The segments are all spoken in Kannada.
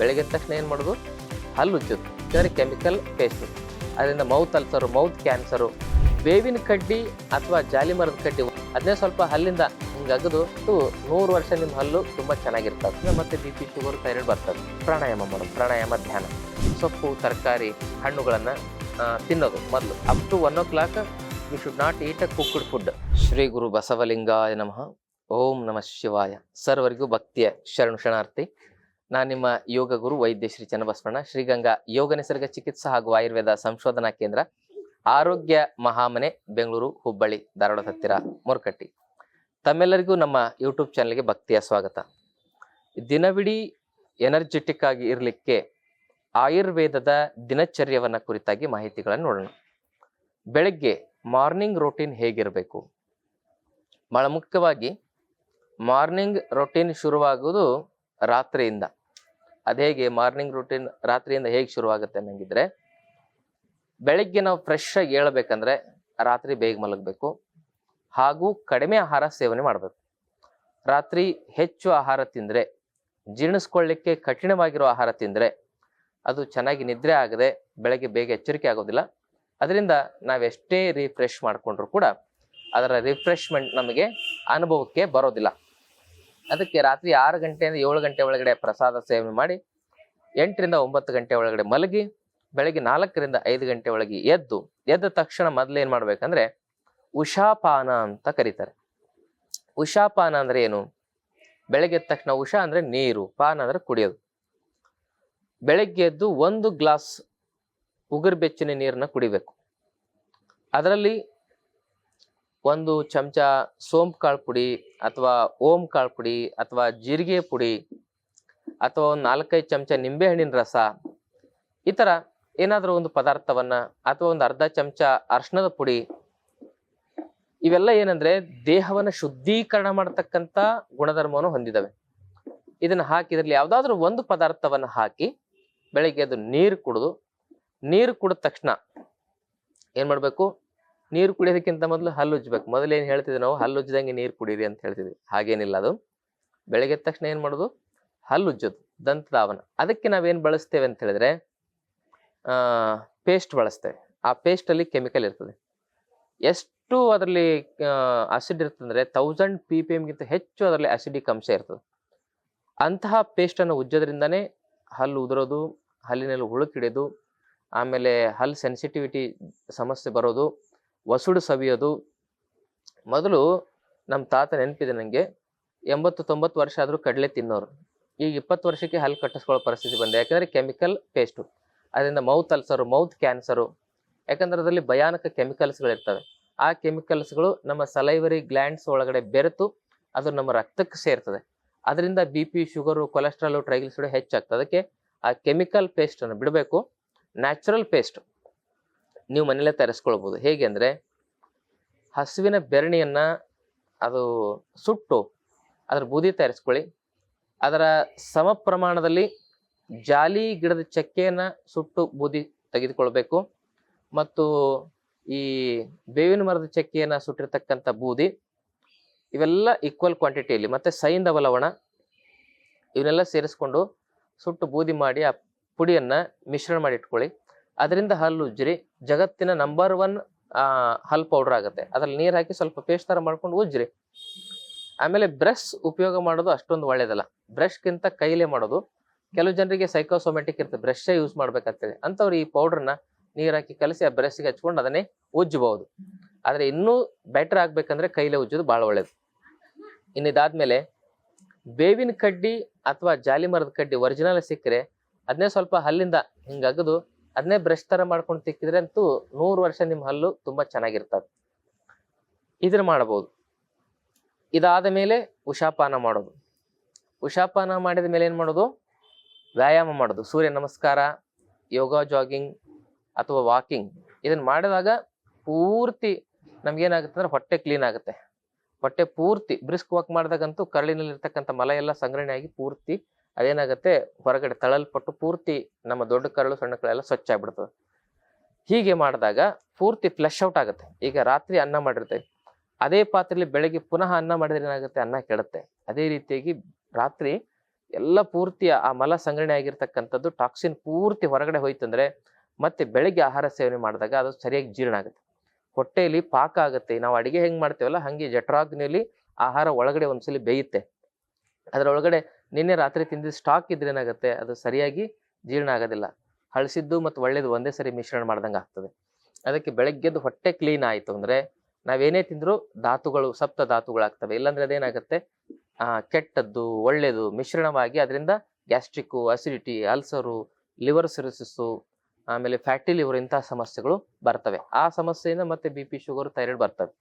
ಬೆಳಗ್ಗೆ ತಕ್ಷಣ ಏನು ಮಾಡೋದು? ಹಲ್ಲು ಉಜ್ಜೋದು. ಯಾಕಂದರೆ ಕೆಮಿಕಲ್ ಪೇಸ್ಟು ಅದರಿಂದ ಮೌತ್ ಅಲ್ಸರು ಮೌತ್ ಕ್ಯಾನ್ಸರು ಬೇವಿನ ಕಡ್ಡಿ ಅಥವಾ ಜಾಲಿ ಮರದ ಕಡ್ಡಿ ಅದನ್ನೇ ಸ್ವಲ್ಪ ಹಲ್ಲಿಂದ ಹಿಂಗೆ ಅಗದು ನೂರು ವರ್ಷ ನಿಮ್ಮ ಹಲ್ಲು ತುಂಬ ಚೆನ್ನಾಗಿರ್ತದೆ. ಮತ್ತು ಬಿ ಪಿ ಶುಗರ್ ಥೈರಾಯ್ಡ್ ಬರ್ತದೆ. ಪ್ರಾಣಾಯಾಮ ಮಾಡೋದು, ಪ್ರಾಣಾಯಾಮ ಧ್ಯಾನ. ಸೊಪ್ಪು, ತರಕಾರಿ, ಹಣ್ಣುಗಳನ್ನು ತಿನ್ನೋದು ಮೊದಲು. Up to one o'clock you should not eat a cooked food Shri Guru ಬಸವಲಿಂಗಾಯ ನಮಃ. ಓಂ ನಮಃ ಶಿವಾಯ. ಸರ್ವರಿಗೂ ಭಕ್ತಿಯ ಶರಣು ಶರಣಾರ್ಥಿ. ನಾನು ನಿಮ್ಮ ಯೋಗ ಗುರು ವೈದ್ಯ ಶ್ರೀ ಚನ್ನಬಸವಣ್ಣ, ಶ್ರೀಗಂಗಾ ಯೋಗ ನಿಸರ್ಗ ಚಿಕಿತ್ಸಾ ಹಾಗೂ ಆಯುರ್ವೇದ ಸಂಶೋಧನಾ ಕೇಂದ್ರ, ಆರೋಗ್ಯ ಮಹಾಮನೆ, ಬೆಂಗಳೂರು, ಹುಬ್ಬಳ್ಳಿ, ಧಾರವಾಡ ಹತ್ತಿರ ಮೊರಕಟ್ಟಿ. ತಮ್ಮೆಲ್ಲರಿಗೂ ನಮ್ಮ ಯೂಟ್ಯೂಬ್ ಚಾನಲ್ಗೆ ಭಕ್ತಿಯ ಸ್ವಾಗತ. ದಿನವಿಡೀ ಎನರ್ಜೆಟಿಕ್ ಆಗಿ ಇರಲಿಕ್ಕೆ ಆಯುರ್ವೇದದ ದಿನಚರ್ಯವನ್ನ ಕುರಿತಾಗಿ ಮಾಹಿತಿಗಳನ್ನು ನೋಡೋಣ. ಬೆಳಗ್ಗೆ ಮಾರ್ನಿಂಗ್ ರೊಟೀನ್ ಹೇಗಿರಬೇಕು? ಬಹಳ ಮುಖ್ಯವಾಗಿ ಮಾರ್ನಿಂಗ್ ರೊಟೀನ್ ಶುರುವಾಗೋದು ರಾತ್ರಿಯಿಂದ. ಅದು ಹೇಗೆ ಮಾರ್ನಿಂಗ್ ರೂಟೀನ್ ರಾತ್ರಿಯಿಂದ ಹೇಗೆ ಶುರುವಾಗುತ್ತೆ ಅನ್ನಂಗಿದ್ರೆ, ಬೆಳಗ್ಗೆ ನಾವು ಫ್ರೆಶ್ ಆಗಿ ಏಳಬೇಕಂದ್ರೆ ರಾತ್ರಿ ಬೇಗ ಮಲಗಬೇಕು. ಹಾಗೂ ಕಡಿಮೆ ಆಹಾರ ಸೇವನೆ ಮಾಡಬೇಕು. ರಾತ್ರಿ ಹೆಚ್ಚು ಆಹಾರ ತಿಂದರೆ, ಜೀರ್ಣಿಸ್ಕೊಳ್ಳಿಕ್ಕೆ ಕಠಿಣವಾಗಿರೋ ಆಹಾರ ತಿಂದರೆ ಅದು ಚೆನ್ನಾಗಿ ನಿದ್ರೆ ಆಗದೆ ಬೆಳಗ್ಗೆ ಬೇಗ ಎಚ್ಚರಿಕೆ ಆಗೋದಿಲ್ಲ. ಅದರಿಂದ ನಾವೆಷ್ಟೇ ರಿಫ್ರೆಶ್ ಮಾಡಿಕೊಂಡ್ರು ಕೂಡ ಅದರ ರಿಫ್ರೆಶ್ಮೆಂಟ್ ನಮಗೆ ಅನುಭವಕ್ಕೆ ಬರೋದಿಲ್ಲ. ಅದಕ್ಕೆ ರಾತ್ರಿ ಆರು ಗಂಟೆಯಿಂದ ಏಳು ಗಂಟೆ ಒಳಗಡೆ ಪ್ರಸಾದ ಸೇವನೆ ಮಾಡಿ, ಎಂಟರಿಂದ ಒಂಬತ್ತು ಗಂಟೆ ಒಳಗಡೆ ಮಲಗಿ, ಬೆಳಗ್ಗೆ ನಾಲ್ಕರಿಂದ ಐದು ಗಂಟೆ ಒಳಗೆ ಎದ್ದು, ಎದ್ದ ತಕ್ಷಣ ಮೊದಲೇನು ಮಾಡ್ಬೇಕಂದ್ರೆ ಉಷಾಪಾನ ಅಂತ ಕರೀತಾರೆ. ಉಷಾಪಾನ ಅಂದ್ರೆ ಏನು? ಬೆಳಗ್ಗೆ ಎದ್ದ ತಕ್ಷಣ ಉಷಾ ಅಂದ್ರೆ ನೀರು, ಪಾನ ಅಂದ್ರೆ ಕುಡಿಯೋದು. ಬೆಳಗ್ಗೆ ಎದ್ದು ಒಂದು ಗ್ಲಾಸ್ ಉಗುರು ಬೆಚ್ಚಿನ ನೀರನ್ನ ಕುಡಿಬೇಕು. ಅದರಲ್ಲಿ ಒಂದು ಚಮಚ ಸೋಂಪು ಕಾಳು ಪುಡಿ ಅಥವಾ ಓಂ ಕಾಳು ಪುಡಿ ಅಥವಾ ಜೀರಿಗೆ ಪುಡಿ ಅಥವಾ ಒಂದು ನಾಲ್ಕೈದು ಚಮಚ ನಿಂಬೆಹಣ್ಣಿನ ರಸ, ಈ ಥರ ಏನಾದರೂ ಒಂದು ಪದಾರ್ಥವನ್ನ ಅಥವಾ ಒಂದು ಅರ್ಧ ಚಮಚ ಅರ್ಶನದ ಪುಡಿ, ಇವೆಲ್ಲ ಏನಂದ್ರೆ ದೇಹವನ್ನ ಶುದ್ಧೀಕರಣ ಮಾಡತಕ್ಕಂತ ಗುಣಧರ್ಮವನ್ನು ಹೊಂದಿದವೆ. ಇದನ್ನ ಹಾಕಿದ್ರಲ್ಲಿ ಯಾವ್ದಾದ್ರು ಒಂದು ಪದಾರ್ಥವನ್ನ ಹಾಕಿ ಬೆಳಗ್ಗೆ ಅದು ನೀರು ಕುಡಿದು, ನೀರು ಕುಡಿದ ತಕ್ಷಣ ಏನ್ ಮಾಡ್ಬೇಕು? ನೀರು ಕುಡಿಯೋದಕ್ಕಿಂತ ಮೊದಲು ಹಲ್ಲು ಉಜ್ಬೇಕು ಮೊದಲು ಏನು ಹೇಳ್ತಿದ್ವಿ ನಾವು? ಹಲ್ಲು ಉಜ್ಜಿದಂಗೆ ನೀರು ಕುಡೀರಿ ಅಂತ ಹೇಳ್ತಿದ್ವಿ. ಹಾಗೇನಿಲ್ಲ ಅದು. ಬೆಳಗ್ಗೆ ತಕ್ಷಣ ಏನು ಮಾಡೋದು? ಹಲ್ಲು ಉಜ್ಜೋದು ದಂತಧಾವನ ಅದಕ್ಕೆ ನಾವೇನು ಬಳಸ್ತೇವೆ ಅಂತ ಹೇಳಿದ್ರೆ ಪೇಸ್ಟ್ ಬಳಸ್ತೇವೆ. ಆ ಪೇಸ್ಟಲ್ಲಿ ಕೆಮಿಕಲ್ ಇರ್ತದೆ. ಎಷ್ಟು ಅದರಲ್ಲಿ ಆಸಿಡ್ ಇರ್ತದೆ ಅಂದ್ರೆ ತೌಸಂಡ್ ಪಿ ಪಿ ಎಮ್ಗಿಂತ ಹೆಚ್ಚು ಅದರಲ್ಲಿ ಆಸಿಡಿಕ್ ಅಂಶ ಇರ್ತದೆ. ಅಂತಹ ಪೇಸ್ಟನ್ನು ಉಜ್ಜೋದ್ರಿಂದನೇ ಹಲ್ಲು ಉದುರೋದು, ಹಲ್ಲಿನಲ್ಲಿ ಹುಳುಕಿಡೋದು, ಆಮೇಲೆ ಹಲ್ಲು ಸೆನ್ಸಿಟಿವಿಟಿ ಸಮಸ್ಯೆ ಬರೋದು ವಸುಡು ಸವಿಯೋದು. ಮೊದಲು ನಮ್ಮ ತಾತ ನೆನಪಿದೆ ನನಗೆ ಎಂಬತ್ತು ತೊಂಬತ್ತು ವರ್ಷ ಆದರೂ ಕಡಲೆ ತಿನ್ನೋರು. ಈಗ ಇಪ್ಪತ್ತು ವರ್ಷಕ್ಕೆ ಹಲ್ಲು ಕಟ್ಟಿಸ್ಕೊಳ್ಳೋ ಪರಿಸ್ಥಿತಿ ಬಂದೆ. ಯಾಕಂದರೆ ಕೆಮಿಕಲ್ ಪೇಸ್ಟು ಅದರಿಂದ ಮೌತ್ ಅಲ್ಸರು, ಮೌತ್ ಕ್ಯಾನ್ಸರು. ಯಾಕಂದ್ರೆ ಅದರಲ್ಲಿ ಭಯಾನಕ ಕೆಮಿಕಲ್ಸ್ಗಳಿರ್ತವೆ. ಆ ಕೆಮಿಕಲ್ಸ್ಗಳು ನಮ್ಮ ಸಲೈವರಿ ಗ್ಲ್ಯಾಂಡ್ಸ್ ಒಳಗಡೆ ಬೆರೆತು ಅದು ನಮ್ಮ ರಕ್ತಕ್ಕೆ ಸೇರ್ತದೆ. ಅದರಿಂದ B P, sugar, cholesterol, triglyceride ಹೆಚ್ಚಾಗ್ತದೆ. ಅದಕ್ಕೆ ಆ ಕೆಮಿಕಲ್ ಪೇಸ್ಟನ್ನು ಬಿಡಬೇಕು. ನ್ಯಾಚುರಲ್ ಪೇಸ್ಟ್ ನೀವು ಮನೆಯಲ್ಲೇ ತರಿಸ್ಕೊಳ್ಬೋದು. ಹೇಗೆ ಅಂದರೆ, ಹಸುವಿನ ಬೆರಣಿಯನ್ನು ಅದು ಸುಟ್ಟು ಅದರ ಬೂದಿ ತಯಾರಿಸ್ಕೊಳ್ಳಿ ಅದರ ಸಮ ಪ್ರಮಾಣದಲ್ಲಿ ಜಾಲಿ ಗಿಡದ ಚಕ್ಕೆಯನ್ನು ಸುಟ್ಟು ಬೂದಿ ತೆಗೆದುಕೊಳ್ಬೇಕು. ಮತ್ತು ಈ ಬೇವಿನ ಮರದ ಚಕ್ಕೆಯನ್ನು ಸುಟ್ಟಿರ್ತಕ್ಕಂಥ ಬೂದಿ, ಇವೆಲ್ಲ ಈಕ್ವಲ್ ಕ್ವಾಂಟಿಟಿಯಲ್ಲಿ ಮತ್ತು ಸೈಂದ ಲವಣ ಇವನ್ನೆಲ್ಲ ಸೇರಿಸ್ಕೊಂಡು ಸುಟ್ಟು ಬೂದಿ ಮಾಡಿ ಆ ಪುಡಿಯನ್ನು ಮಿಶ್ರಣ ಮಾಡಿ ಇಟ್ಕೊಳ್ಳಿ. ಅದರಿಂದ ಹಲ್ಲು ಉಜ್ಜಿರಿ. ಜಗತ್ತಿನ ನಂಬರ್ ಒನ್ ಹಲ್ ಪೌಡರ್ ಆಗುತ್ತೆ. ಅದ್ರಲ್ಲಿ ನೀರು ಹಾಕಿ ಸ್ವಲ್ಪ ಪೇಸ್ಟ್ ತರ ಮಾಡ್ಕೊಂಡು ಉಜ್ಜಿರಿ. ಆಮೇಲೆ ಬ್ರಷ್ ಉಪಯೋಗ ಮಾಡೋದು ಅಷ್ಟೊಂದು ಒಳ್ಳೇದಲ್ಲ. ಬ್ರಷ್ಗಿಂತ ಕೈಲೇ ಮಾಡೋದು. ಕೆಲವು ಜನರಿಗೆ ಸೈಕೋಸೊಮೆಟಿಕ್ ಇರ್ತದೆ ಬ್ರಷೇ ಯೂಸ್ ಮಾಡ್ಬೇಕಾಗ್ತದೆ. ಅಂಥವ್ರು ಈ ಪೌಡರ್ನ ನೀರ್ ಹಾಕಿ ಕಲಸಿ ಆ ಬ್ರಷ್ಗೆ ಹಚ್ಕೊಂಡು ಅದನ್ನೇ ಉಜ್ಜಬಹುದು. ಆದರೆ ಇನ್ನೂ ಬೆಟರ್ ಆಗ್ಬೇಕಂದ್ರೆ ಕೈಲೇ ಉಜ್ಜೋದು ಬಹಳ ಒಳ್ಳೇದು. ಇನ್ನು ಇದಾದ್ಮೇಲೆ ಬೇವಿನ ಕಡ್ಡಿ ಅಥವಾ ಜಾಲಿ ಮರದ ಕಡ್ಡಿ ಒರಿಜಿನಲ್ ಸಿಕ್ಕರೆ ಅದನ್ನೇ ಸ್ವಲ್ಪ ಹಲ್ಲಿಂದ ಹಿಂಗೆ ಅಗದು ಅದನ್ನೇ ಬ್ರಷ್ ತರ ಮಾಡ್ಕೊಂಡು ತಿಕ್ಕಿದ್ರೆ ಅಂತೂ ನೂರು ವರ್ಷ ನಿಮ್ಮ ಹಲ್ಲು ತುಂಬಾ ಚೆನ್ನಾಗಿರ್ತದೆ. ಇದನ್ನ ಮಾಡಬಹುದು ಇದಾದ ಮೇಲೆ ಉಷಾಪಾನ ಮಾಡೋದು. ಉಷಾಪಾನ ಮಾಡಿದ ಮೇಲೆ ಏನ್ ಮಾಡೋದು? ವ್ಯಾಯಾಮ ಮಾಡೋದು. ಸೂರ್ಯ ನಮಸ್ಕಾರ, ಯೋಗ ಜಾಗಿಂಗ್ ಅಥವಾ ವಾಕಿಂಗ್ ಇದನ್ನ ಮಾಡಿದಾಗ ಪೂರ್ತಿ ನಮ್ಗೇನಾಗುತ್ತೆ ಅಂದ್ರೆ ಹೊಟ್ಟೆ ಕ್ಲೀನ್ ಆಗುತ್ತೆ. ಹೊಟ್ಟೆ ಪೂರ್ತಿ ಬ್ರಿಸ್ಕ್ ವಾಕ್ ಮಾಡಿದಾಗಂತೂ ಕರಳಿನಲ್ಲಿರ್ತಕ್ಕಂಥ ಮಲ ಎಲ್ಲ ಸಂಗ್ರಹಣೆ ಆಗಿ ಪೂರ್ತಿ ಅದೇನಾಗುತ್ತೆ? ಹೊರಗಡೆ ತಳಲ್ಪಟ್ಟು ಪೂರ್ತಿ ನಮ್ಮ ದೊಡ್ಡ ಕರಳು ಸಣ್ಣ ಕರಳೆಲ್ಲ ಸ್ವಚ್ಛ ಆಗ್ಬಿಡ್ತದೆ. ಹೀಗೆ ಮಾಡಿದಾಗ ಪೂರ್ತಿ ಫ್ಲಶ್ ಔಟ್ ಆಗುತ್ತೆ. ಈಗ ರಾತ್ರಿ ಅನ್ನ ಮಾಡಿರ್ತೇವೆ. ಅದೇ ಪಾತ್ರೆಯಲ್ಲಿ ಬೆಳಗ್ಗೆ ಪುನಃ ಅನ್ನ ಮಾಡಿದ್ರೆ ಏನಾಗುತ್ತೆ? ಅನ್ನ ಕೆಡುತ್ತೆ. ಅದೇ ರೀತಿಯಾಗಿ ರಾತ್ರಿ ಎಲ್ಲ ಪೂರ್ತಿ ಆ ಮಲ ಸಂಗ್ರಹಣೆ ಆಗಿರ್ತಕ್ಕಂಥದ್ದು ಟಾಕ್ಸಿನ್ ಪೂರ್ತಿ ಹೊರಗಡೆ ಹೋಯ್ತಂದ್ರೆ ಮತ್ತೆ ಬೆಳಗ್ಗೆ ಆಹಾರ ಸೇವನೆ ಮಾಡಿದಾಗ ಅದು ಸರಿಯಾಗಿ ಜೀರ್ಣ ಆಗುತ್ತೆ. ಹೊಟ್ಟೆಯಲ್ಲಿ ಪಾಕ ಆಗುತ್ತೆ. ನಾವು ಅಡಿಗೆ ಹೆಂಗ್ ಮಾಡ್ತೇವಲ್ಲ? ಹಂಗೆ ಜಠರಾಗ್ನಿಯಲ್ಲಿ ಆಹಾರ ಒಳಗಡೆ ಒಂದ್ಸಲಿ ಬೇಯುತ್ತೆ. ಅದರೊಳಗಡೆ ನಿನ್ನೆ ರಾತ್ರಿ ತಿಂದಿದ್ದ ಸ್ಟಾಕ್ ಇದ್ರೆ ಏನಾಗುತ್ತೆ? ಅದು ಸರಿಯಾಗಿ ಜೀರ್ಣ ಆಗೋದಿಲ್ಲ. ಹಳಸಿದ್ದು ಮತ್ತು ಒಳ್ಳೇದು ಒಂದೇ ಸರಿ ಮಿಶ್ರಣ ಮಾಡ್ದಂಗೆ ಆಗ್ತದೆ. ಅದಕ್ಕೆ ಬೆಳಗ್ಗೆದ್ದು ಹೊಟ್ಟೆ ಕ್ಲೀನ್ ಆಯಿತು ಅಂದರೆ ನಾವೇನೇ ತಿಂದರೂ ಧಾತುಗಳು, ಸಪ್ತ ಧಾತುಗಳಾಗ್ತವೆ. ಇಲ್ಲಾಂದ್ರೆ ಅದೇನಾಗುತ್ತೆ? ಕೆಟ್ಟದ್ದು ಒಳ್ಳೆಯದು ಮಿಶ್ರಣವಾಗಿ ಅದರಿಂದ gastric acidity ulcer liver cirrhosis ಆಮೇಲೆ ಫ್ಯಾಟಿ ಲಿವರ್ ಇಂತಹ ಸಮಸ್ಯೆಗಳು ಬರ್ತವೆ. ಆ ಸಮಸ್ಯೆಯಿಂದ ಮತ್ತೆ ಬಿ ಪಿ ಶುಗರ್ ಥೈರಾಯ್ಡ್ ಬರ್ತವೆ.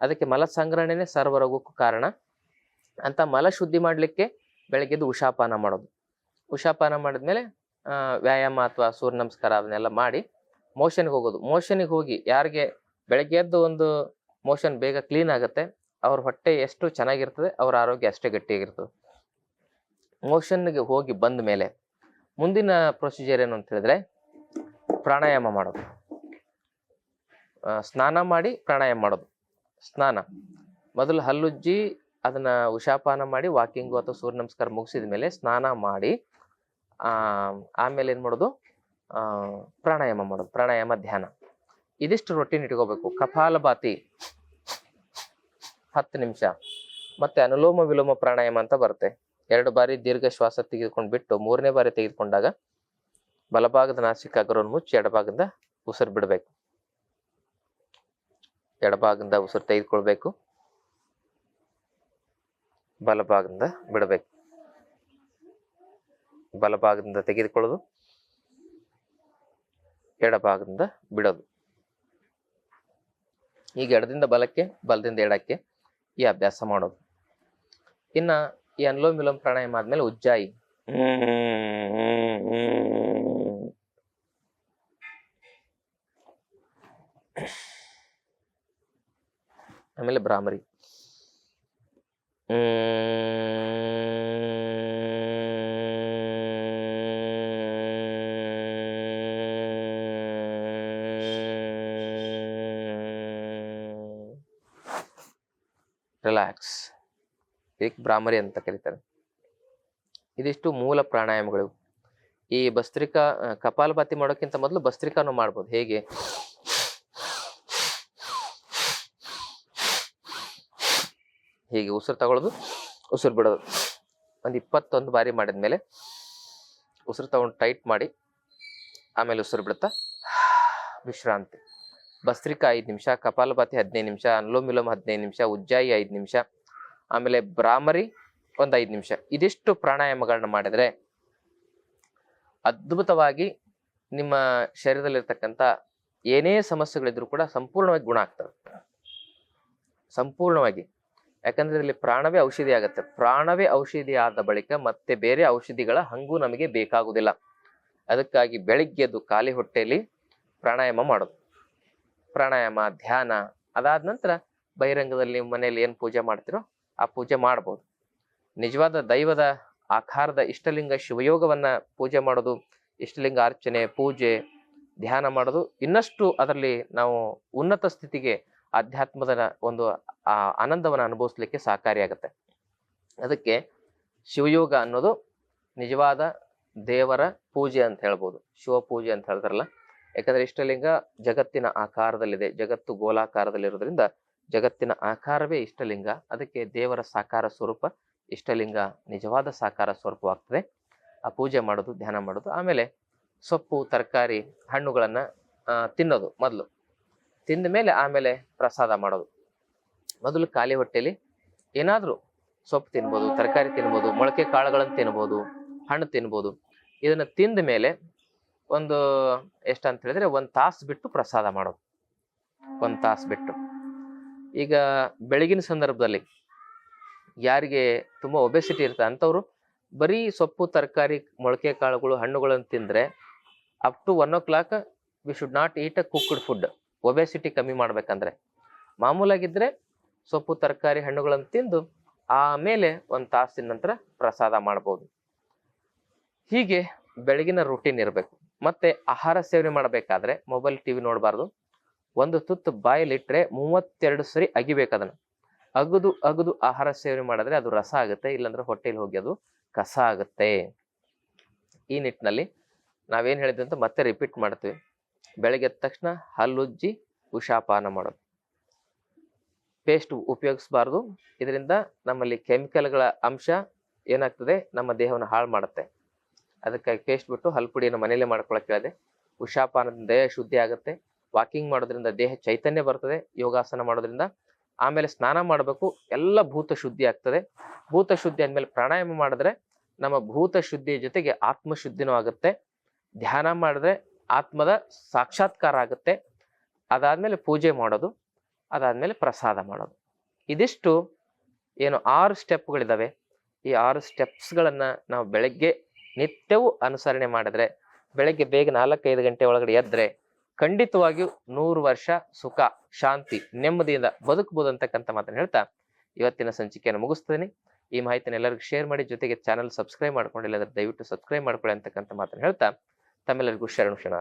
ಅದಕ್ಕೆ ಮಲ ಸಂಗ್ರಹಣೆನೇ ಸರ್ವರೋಗಕ್ಕೂ ಕಾರಣ. ಅಂತ ಮಲ ಶುದ್ಧಿ ಮಾಡಲಿಕ್ಕೆ ಬೆಳಗ್ಗೆದ್ದು ಉಷಾಪಾನ ಮಾಡೋದು. ಉಷಾಪಾನ ಮಾಡಿದ್ಮೇಲೆ ವ್ಯಾಯಾಮ ಅಥವಾ ಸೂರ್ಯ ನಮಸ್ಕಾರ ಅದನ್ನೆಲ್ಲ ಮಾಡಿ ಮೋಷನ್ಗೆ ಹೋಗೋದು. ಮೋಷನ್ಗೆ ಹೋಗಿ ಯಾರಿಗೆ ಬೆಳಗ್ಗೆ ಎದ್ದು ಒಂದು ಮೋಷನ್ ಬೇಗ ಕ್ಲೀನ್ ಆಗುತ್ತೆ, ಅವ್ರ ಹೊಟ್ಟೆ ಎಷ್ಟು ಚೆನ್ನಾಗಿರ್ತದೆ, ಅವ್ರ ಆರೋಗ್ಯ ಅಷ್ಟೇ ಗಟ್ಟಿಯಾಗಿರ್ತದೆ. ಮೋಷನ್ಗೆ ಹೋಗಿ ಬಂದ ಮೇಲೆ ಮುಂದಿನ ಪ್ರೊಸೀಜರ್ ಏನು ಅಂತ ಹೇಳಿದ್ರೆ ಪ್ರಾಣಾಯಾಮ ಮಾಡೋದು. ಸ್ನಾನ ಮಾಡಿ ಪ್ರಾಣಾಯಾಮ ಮಾಡೋದು. ಸ್ನಾನ. ಮೊದಲು ಹಲ್ಲುಜ್ಜಿ ಅದನ್ನ ಉಷಾಪಾನ ಮಾಡಿ ವಾಕಿಂಗು ಅಥವಾ ಸೂರ್ಯ ನಮಸ್ಕಾರ ಮುಗಿಸಿದ ಮೇಲೆ ಸ್ನಾನ ಮಾಡಿ ಆಮೇಲೆ ಏನ್ ಮಾಡೋದು? ಪ್ರಾಣಾಯಾಮ ಮಾಡೋದು, ಪ್ರಾಣಾಯಾಮ ಧ್ಯಾನ. ಇದಿಷ್ಟು ರೊಟ್ಟಿನ ಇಟ್ಕೋಬೇಕು. ಕಪಾಲಭಾತಿ ಹತ್ತು ನಿಮಿಷ. ಮತ್ತೆ ಅನುಲೋಮ ವಿಲೋಮ ಪ್ರಾಣಾಯಾಮ ಅಂತ ಬರುತ್ತೆ. ಎರಡು ಬಾರಿ ದೀರ್ಘ ಶ್ವಾಸ ತೆಗೆದುಕೊಂಡು ಬಿಟ್ಟು ಮೂರನೇ ಬಾರಿ ತೆಗೆದುಕೊಂಡಾಗ ಬಲಭಾಗದ ನಾಸಿಕ ಅಗ್ರವನ್ನು ಮುಚ್ಚಿ ಎಡಭಾಗದಿಂದ ಉಸಿರು ಬಿಡಬೇಕು. ಎಡಭಾಗದಿಂದ ಉಸಿರು ತೆಗೆದುಕೊಳ್ಬೇಕು. ಬಲಭಾಗದಿಂದ ಬಿಡಬೇಕು. ಬಲಭಾಗದಿಂದ ತೆಗೆದುಕೊಳ್ಳೋದು, ಎಡಭಾಗದಿಂದ ಬಿಡೋದು. ಈಗ ಎಡದಿಂದ ಬಲಕ್ಕೆ, ಬಲದಿಂದ ಎಡಕ್ಕೆ ಈ ಅಭ್ಯಾಸ ಮಾಡೋದು. ಇನ್ನ ಈ ಅನುಲೋಮ ವಿಲೋಮ ಪ್ರಾಣಾಯಾಮ ಆದ್ಮೇಲೆ ಉಜ್ಜಾಯಿ. ಆಮೇಲೆ ಭ್ರಾಮರಿ. ರಿಲ್ಯಾಕ್ಸ್ ಇದಕ್ಕೆ ಭ್ರಾಮರಿ ಅಂತ ಕರೀತಾರೆ. ಇದಿಷ್ಟು ಮೂಲ ಪ್ರಾಣಾಯಾಮಗಳು. ಈ ಭಸ್ತ್ರಿಕಾ, ಕಪಾಲಭಾತಿ ಮಾಡೋಕ್ಕಿಂತ ಮೊದಲು ಭಸ್ತ್ರಿಕಾನು ಮಾಡ್ಬೋದು. ಹೇಗೆ? ಹೀಗೆ ಉಸಿರು ತಗೊಳ್ಳೋದು ಉಸಿರು ಬಿಡೋದು. ಒಂದು ಇಪ್ಪತ್ತೊಂದು ಬಾರಿ ಮಾಡಿದ್ಮೇಲೆ ಉಸಿರು ತಗೊಂಡು ಟೈಟ್ ಮಾಡಿ, ಆಮೇಲೆ ಉಸಿರು ಬಿಡುತ್ತಾ? ವಿಶ್ರಾಂತಿ. ಭಸ್ತ್ರಿಕಾ ಐದು ನಿಮಿಷ, ಕಪಾಲಭಾತಿ ಹದಿನೈದು ನಿಮಿಷ, ಅನುಲೋಮ ವಿಲೋಮ ಹದಿನೈದು ನಿಮಿಷ, ಉಜ್ಜಾಯಿ ಐದು ನಿಮಿಷ, ಆಮೇಲೆ ಬ್ರಾಹ್ಮರಿ ಒಂದು ಐದು ನಿಮಿಷ. ಇದಿಷ್ಟು ಪ್ರಾಣಾಯಾಮಗಳನ್ನ ಮಾಡಿದರೆ ಅದ್ಭುತವಾಗಿ ನಿಮ್ಮ ಶರೀರದಲ್ಲಿರ್ತಕ್ಕಂಥ ಏನೇ ಸಮಸ್ಯೆಗಳಿದ್ರು ಕೂಡ ಸಂಪೂರ್ಣವಾಗಿ ಗುಣ ಆಗ್ತವೆ. ಸಂಪೂರ್ಣವಾಗಿ. ಯಾಕಂದ್ರೆ ಇಲ್ಲಿ ಪ್ರಾಣವೇ ಔಷಧಿ ಆಗತ್ತೆ. ಪ್ರಾಣವೇ ಔಷಧಿ ಆದ ಬಳಿಕ ಮತ್ತೆ ಬೇರೆ ಔಷಧಿಗಳ ಹಂಗೂ ನಮಗೆ ಬೇಕಾಗುವುದಿಲ್ಲ ಅದಕ್ಕಾಗಿ ಬೆಳಿಗ್ಗೆದ್ದು ಖಾಲಿ ಹೊಟ್ಟೆಯಲ್ಲಿ ಪ್ರಾಣಾಯಾಮ ಮಾಡೋದು. ಪ್ರಾಣಾಯಾಮ, ಧ್ಯಾನ ಅದಾದ ನಂತರ ಬಹಿರಂಗದಲ್ಲಿ ಮನೆಯಲ್ಲಿ ಏನು ಪೂಜೆ ಮಾಡ್ತಿರೋ ಆ ಪೂಜೆ ಮಾಡ್ಬೋದು. ನಿಜವಾದ ದೈವದ ಆಕಾರದ ಇಷ್ಟಲಿಂಗ ಶಿವಯೋಗವನ್ನ ಪೂಜೆ ಮಾಡೋದು, ಇಷ್ಟಲಿಂಗ ಅರ್ಚನೆ, ಪೂಜೆ, ಧ್ಯಾನ ಮಾಡೋದು ಇನ್ನಷ್ಟು ಅದರಲ್ಲಿ ನಾವು ಉನ್ನತ ಸ್ಥಿತಿಗೆ ಆಧ್ಯಾತ್ಮದ ಒಂದು, ಆ, ಆನಂದವನ್ನು ಅನುಭವಿಸ್ಲಿಕ್ಕೆ ಸಹಕಾರಿಯಾಗುತ್ತೆ ಅದಕ್ಕೆ ಶಿವಯೋಗ ಅನ್ನೋದು ನಿಜವಾದ ದೇವರ ಪೂಜೆ ಅಂತ ಹೇಳ್ಬೋದು. ಶಿವ ಪೂಜೆ ಅಂತ ಹೇಳ್ತಾರಲ್ಲ. ಯಾಕಂದ್ರೆ ಇಷ್ಟಲಿಂಗ ಜಗತ್ತಿನ ಆಕಾರದಲ್ಲಿದೆ, ಜಗತ್ತು ಗೋಲಾಕಾರದಲ್ಲಿರೋದ್ರಿಂದ ಜಗತ್ತಿನ ಆಕಾರವೇ ಇಷ್ಟಲಿಂಗ. ಅದಕ್ಕೆ ದೇವರ ಸಾಕಾರ ಸ್ವರೂಪ ಇಷ್ಟಲಿಂಗ, ನಿಜವಾದ ಸಾಕಾರ ಸ್ವರೂಪವಾಗ್ತದೆ. ಆ ಪೂಜೆ ಮಾಡೋದು, ಧ್ಯಾನ ಮಾಡೋದು, ಆಮೇಲೆ ಸೊಪ್ಪು, ತರಕಾರಿ, ಹಣ್ಣುಗಳನ್ನು ತಿನ್ನೋದು ಮೊದಲು. ತಿಂದ ಮೇಲೆ ಆಮೇಲೆ ಪ್ರಸಾದ ಮಾಡೋದು. ಮೊದಲು ಖಾಲಿ ಹೊಟ್ಟೆಲಿ ಏನಾದರೂ ಸೊಪ್ಪು ತಿನ್ಬೋದು, ತರಕಾರಿ ತಿನ್ಬೋದು, ಮೊಳಕೆ ಕಾಳುಗಳನ್ನು ತಿನ್ಬೋದು, ಹಣ್ಣು ತಿನ್ಬೋದು. ಇದನ್ನು ತಿಂದ ಮೇಲೆ ಒಂದು ಎಷ್ಟಂತ ಹೇಳಿದ್ರೆ ಒಂದು ತಾಸು ಬಿಟ್ಟು ಪ್ರಸಾದ ಮಾಡೋದು. ಒಂದು ತಾಸು ಬಿಟ್ಟು. ಈಗ ಬೆಳಗಿನ ಸಂದರ್ಭದಲ್ಲಿ ಯಾರಿಗೆ ತುಂಬ ಒಬೆಸಿಟಿ ಇರುತ್ತೆ ಅಂಥವ್ರು ಬರೀ ಸೊಪ್ಪು, ತರಕಾರಿ, ಮೊಳಕೆ ಕಾಳುಗಳು, ಹಣ್ಣುಗಳನ್ನು ತಿಂದರೆ up to one o'clock we should not eat a cooked food obesity ಕಮ್ಮಿ ಮಾಡ್ಬೇಕಂದ್ರೆ. ಮಾಮೂಲಾಗಿದ್ರೆ ಸೊಪ್ಪು, ತರಕಾರಿ, ಹಣ್ಣುಗಳನ್ನು ತಿಂದು ಆಮೇಲೆ ಒಂದು ತಾಸಿನ ನಂತರ ಪ್ರಸಾದ ಮಾಡ್ಬೋದು. ಹೀಗೆ ಬೆಳಗಿನ ರೂಟೀನ್ ಇರಬೇಕು. ಮತ್ತೆ ಆಹಾರ ಸೇವನೆ ಮಾಡಬೇಕಾದ್ರೆ ಮೊಬೈಲ್ ಟಿವಿ ನೋಡಬಾರ್ದು. ಒಂದು ತುತ್ತು ಬಾಯಲ್ಲಿಟ್ಟರೆ ಮೂವತ್ತೆರಡು ಸರಿ ಅಗಿಬೇಕು ಅದನ್ನು. ಅಗದು ಅಗದು ಆಹಾರ ಸೇವನೆ ಮಾಡಿದ್ರೆ ಅದು ರಸ ಆಗುತ್ತೆ, ಇಲ್ಲಾಂದ್ರೆ ಹೊಟ್ಟೆಲಿ ಹೋಗಿ ಅದು ಕಸ ಆಗುತ್ತೆ. ಈ ನಿಟ್ಟಿನಲ್ಲಿ ನಾವೇನು ಹೇಳಿದ್ವಿ ಅಂತ ಮತ್ತೆ ರಿಪೀಟ್ ಮಾಡ್ತೀವಿ. ಬೆಳಗ್ಗೆ ಎದ್ದ ತಕ್ಷಣ ಹಲ್ಲುಜ್ಜಿ ಉಷಾಪಾನ ಮಾಡೋದು. ಪೇಸ್ಟ್ ಉಪಯೋಗಿಸಬಾರ್ದು. ಇದರಿಂದ ನಮ್ಮಲ್ಲಿ ಕೆಮಿಕಲ್ಗಳ ಅಂಶ ಏನಾಗ್ತದೆ? ನಮ್ಮ ದೇಹವನ್ನು ಹಾಳು ಮಾಡುತ್ತೆ. ಅದಕ್ಕಾಗಿ ಪೇಸ್ಟ್ ಬಿಟ್ಟು ಹಲ್ಪುಡಿಯನ್ನು ಮನೆಯಲ್ಲೇ ಮಾಡ್ಕೊಳಕ್ಕೆ ಹೇಳಿದೆ ಉಷಾಪಾನದಿಂದ ದೇಹ ಶುದ್ಧಿ ಆಗುತ್ತೆ. ವಾಕಿಂಗ್ ಮಾಡೋದ್ರಿಂದ ದೇಹ ಚೈತನ್ಯ ಬರ್ತದೆ. ಯೋಗಾಸನ ಮಾಡೋದ್ರಿಂದ ಆಮೇಲೆ ಸ್ನಾನ ಮಾಡಬೇಕು. ಎಲ್ಲ ಭೂತ ಶುದ್ಧಿ ಆಗ್ತದೆ. ಭೂತ ಶುದ್ಧಿ ಆದಮೇಲೆ ಪ್ರಾಣಾಯಾಮ ಮಾಡಿದ್ರೆ ನಮ್ಮ ಭೂತ ಶುದ್ಧಿಯ ಜೊತೆಗೆ ಆತ್ಮಶುದ್ಧಿನೂ ಆಗುತ್ತೆ. ಧ್ಯಾನ ಮಾಡಿದ್ರೆ ಆತ್ಮದ ಸಾಕ್ಷಾತ್ಕಾರ ಆಗುತ್ತೆ. ಅದಾದಮೇಲೆ ಪೂಜೆ ಮಾಡೋದು, ಅದಾದಮೇಲೆ ಪ್ರಸಾದ ಮಾಡೋದು. ಇದಿಷ್ಟು ಏನು ಆರು ಸ್ಟೆಪ್ಗಳಿದ್ದಾವೆ ಈ ಆರು ಸ್ಟೆಪ್ಸ್ಗಳನ್ನು ನಾವು ಬೆಳಗ್ಗೆ ನಿತ್ಯವೂ ಅನುಸರಣೆ ಮಾಡಿದ್ರೆ, ಬೆಳಗ್ಗೆ ಬೇಗ ನಾಲ್ಕೈದು ಗಂಟೆ ಒಳಗಡೆ ಎದ್ದರೆ ಖಂಡಿತವಾಗಿಯೂ ನೂರು ವರ್ಷ ಸುಖ, ಶಾಂತಿ, ನೆಮ್ಮದಿಯಿಂದ ಬದುಕಬಹುದು ಅಂತಕ್ಕಂಥ ಮಾತನ್ನು ಹೇಳ್ತಾ ಇವತ್ತಿನ ಸಂಚಿಕೆಯನ್ನು ಮುಗಿಸ್ತೀನಿ. ಈ ಮಾಹಿತಿನ ಎಲ್ಲರಿಗೂ ಶೇರ್ ಮಾಡಿ, ಜೊತೆಗೆ ಚಾನಲ್ ಸಬ್ಸ್ಕ್ರೈಬ್ ಮಾಡ್ಕೊಂಡಿಲ್ಲ ಅಂದ್ರೆ ದಯವಿಟ್ಟು ಸಬ್ಸ್ಕ್ರೈಬ್ ಮಾಡ್ಕೊಳ್ಳಿ ಅಂತಕ್ಕಂಥ ಮಾತನ್ನು ಹೇಳ್ತಾ ತಮ್ಮೆಲ್ಲರಿಗೂ ಶರಣು ಶರಣ